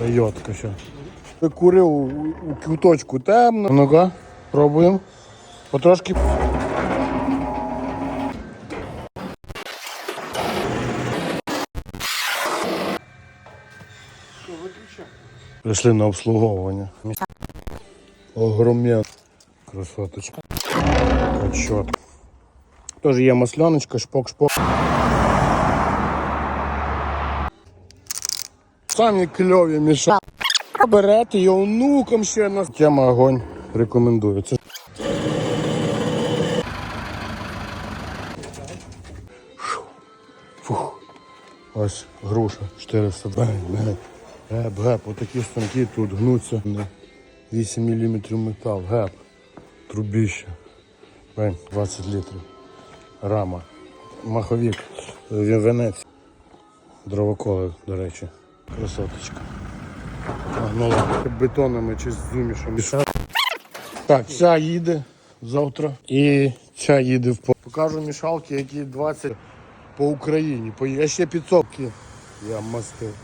Тойотка ще. Курив у, куточку темно. Ну-ка, пробуємо. Потрошки. Прийшли на обслуговування. Огромен. Красоточка. Отчет. Тоже є масляночка, шпок-шпок. Самі кльові міша. Берете і онукам ще на тема огонь. Рекомендую. Це Фух. Ось груша 400 бень, бень. Геп, геп, отакі станки тут гнуться. 8 мм метал, геп, трубіще. Бень, 20 літрів. Рама. Маховік. Венець. Дровоколи, до речі. Красоточка. Погнала. Бетонами чи з зумішем. Так, ця їде завтра. І ця їде в по. Покажу мішалки, які 20 по Україні. Я ще підсобки я мастив.